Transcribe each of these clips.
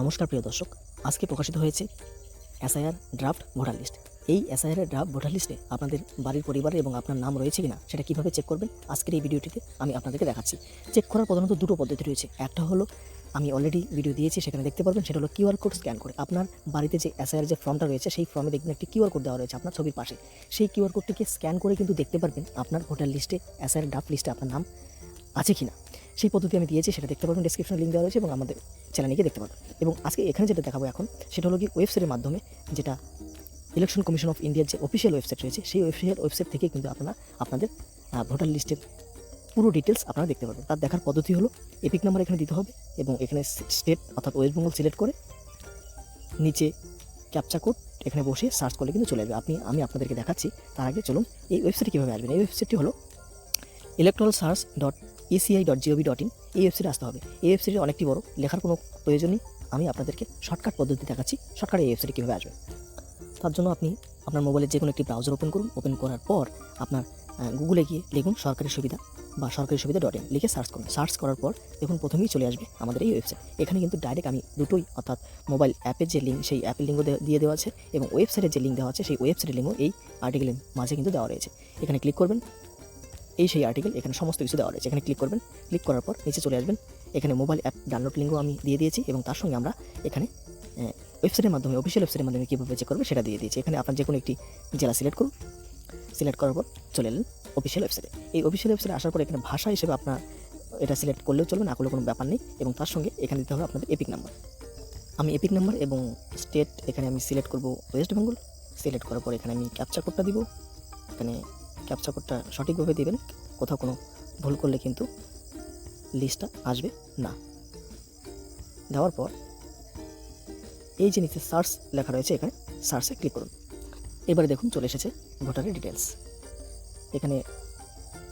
নমস্কার, প্রিয় দর্শক। আজকে প্রকাশিত হয়েছে এসআইআর ড্রাফট ভোটার লিস্ট। এই এসআইআরের ড্রাফট ভোটার লিস্টে আপনাদের বাড়ির পরিবারের এবং আপনার নাম রয়েছে কিনা সেটা কীভাবে চেক করবেন, আজকের এই ভিডিওটিতে আমি আপনাদেরকে দেখাচ্ছি। চেক করার প্রধানত দুটো পদ্ধতি রয়েছে। একটা হলো, আমি অলরেডি ভিডিও দিয়েছি, সেখানে দেখতে পারবেন, সেটা হলো কিউআর কোড স্ক্যান করে আপনার বাড়িতে যে এসআইআর যে ফর্মটা রয়েছে, সেই ফর্মে দেখবেন একটি কিউআর কোড দেওয়া রয়েছে আপনার ছবির পাশে। সেই কিউআর কোডটিকে স্ক্যান করে কিন্তু দেখতে পারবেন আপনার ভোটার লিস্টে এসআইআর ড্রাফট লিস্টে আপনার নাম আছে কিনা। সেই পদ্ধতি আমি দিয়েছি, সেটা দেখতে পারবেন ডিসক্রিপশনে লিঙ্ক দেওয়া রয়েছে এবং আমাদের চ্যানেলে গিয়ে দেখতে পারবেন। এবং আজকে এখানে যেটা দেখাবো এখন, সেটা হলো কি ওয়েবসাইটের মাধ্যমে যেটা ইলেকশন কমিশন অফ ইন্ডিয়ার যে অফিসিয়াল ওয়েবসাইট রয়েছে, সেই অফিসিয়াল ওয়েবসাইট থেকে কিন্তু আপনারা আপনাদের ভোটার লিস্টের পুরো ডিটেলস আপনারা দেখতে পারবেন। তার দেখার পদ্ধতি হলো এপিক নাম্বার এখানে দিতে হবে এবং এখানে স্টেট অর্থাৎ ওয়েস্ট বেঙ্গল সিলেক্ট করে নিচে ক্যাপচা কোড এখানে বসে সার্চ করলে কিন্তু চলে আসবে। আপনি, আমি আপনাদেরকে দেখাচ্ছি, তার আগে চলুন, এই ওয়েবসাইটে কীভাবে আসবেন? এই ওয়েবসাইটটি হলো electoral search dot ECI dot GOV dot IN এই ওয়েবসাইটে আসতে হবে। এই ওয়েবসাইটে অনেকটি বড়, লেখার কোনো প্রয়োজন নেই। আমি আপনাদেরকে শর্টকাট পদ্ধতি দেখাচ্ছি শর্টকাট এই ওয়েবসাইটে কীভাবে আসবে। তার জন্য আপনি আপনার মোবাইলের যে কোনো একটি ব্রাউজার ওপেন করুন। ওপেন করার পর আপনার গুগলে গিয়ে লিখুন সরকারি সুবিধা বা সরকারি সুবিধা ডট ইন লিখে সার্চ করুন। সার্চ করার পর দেখুন প্রথমেই চলে আসবে আমাদের এই ওয়েবসাইট এখানে কিন্তু ডাইরেক্ট আমি দুটোই, অর্থাৎ মোবাইল অ্যাপের যে লিঙ্ক সেই অ্যাপের লিঙ্কও দিয়ে দেওয়া আছে এবং ওয়েবসাইটের যে লিঙ্ক দেওয়া আছে, সেই ওয়েবসাইটের লিঙ্কও এই আর্টিকেলের মাঝে কিন্তু দেওয়া রয়েছে। এখানে ক্লিক করবেন এই সেই আর্টিকেল এখানে সমস্ত কিছু দেওয়া রয়েছে। এখানে ক্লিক করবেন ক্লিক করার পর নিচে চলে আসবেন। এখানে মোবাইল অ্যাপ ডাউনলোড লিঙ্কও আমি দিয়ে দিয়েছি এবং তার সঙ্গে আমরা এখানে ওয়েবসাইটের মাধ্যমে অফিসিয়াল ওয়েবসাইটের মাধ্যমে কীভাবে চেক করবে সেটা দিয়ে দিয়েছি। এখানে আপনার যে কোনো একটি জেলা সিলেক্ট করুন। সিলেক্ট করার পর চলে এলেন অফিসিয়াল ওয়েবসাইটে এই অফিসিয়াল ওয়েবসাইটে আসার পর এখানে ভাষা হিসেবে আপনার এটা সিলেক্ট করলেও চলবে না করলে কোনো ব্যাপার নেই এবং তার সঙ্গে এখানে দিতে হবে আপনাদের এপিক নাম্বার আমি এপিক নাম্বার এবং স্টেট এখানে আমি সিলেক্ট করব ওয়েস্ট বেঙ্গল সিলেক্ট করার পর এখানে আমি ক্যাপচার কোডটা দিব। এখানে ক্যাপচা কোডটা সঠিকভাবে দিবেন, কোথাও কোনো ভুল করলে কিন্তু লিস্টটা আসবে না। দেওয়ার পর এই যে নিচে সার্চ লেখা রয়েছে এখানে, সার্চে ক্লিক করুন। এবারে দেখুন চলে এসেছে ভোটারের ডিটেলস এখানে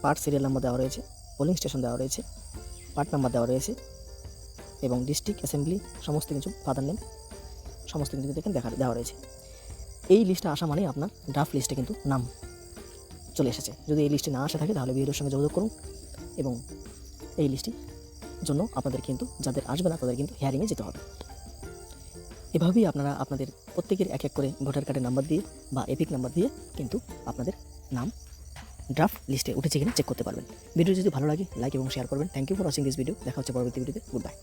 পার্ট সিরিয়াল নাম্বার দেওয়া রয়েছে, পোলিং স্টেশন দেওয়া রয়েছে, পার্ট নাম্বার দেওয়া রয়েছে এবং ডিস্ট্রিক্ট অ্যাসেম্বলি সমস্ত কিছু ফাদার নেম সমস্ত কিছু এখানে দেখা দেওয়া রয়েছে। এই লিস্টটা আসা মানে আপনার ড্রাফট লিস্টে কিন্তু নাম। চলে এসেছে। যদি এই লিস্টে না আসে থাকে, তাহলে বিএডের সঙ্গে যোগাযোগ করুন এবং এই লিস্টটি জন্য আপনাদের কিন্তু, যাদের আসবে না, তাদের কিন্তু হিয়ারিংয়ে যেতে হবে। এভাবেই আপনারা আপনাদের প্রত্যেকের এক এক করে ভোটার কার্ডের নাম্বার দিয়ে বা এপিক নাম্বার দিয়ে কিন্তু আপনাদের নাম ড্রাফট লিস্টে উঠেছে কিনা চেক করতে পারবেন। ভিডিও যদি ভালো লাগে লাইক এবং শেয়ার করবেন। Thank you for watching this video দেখা হচ্ছে পরবর্তী ভিডিওতে গুড বাই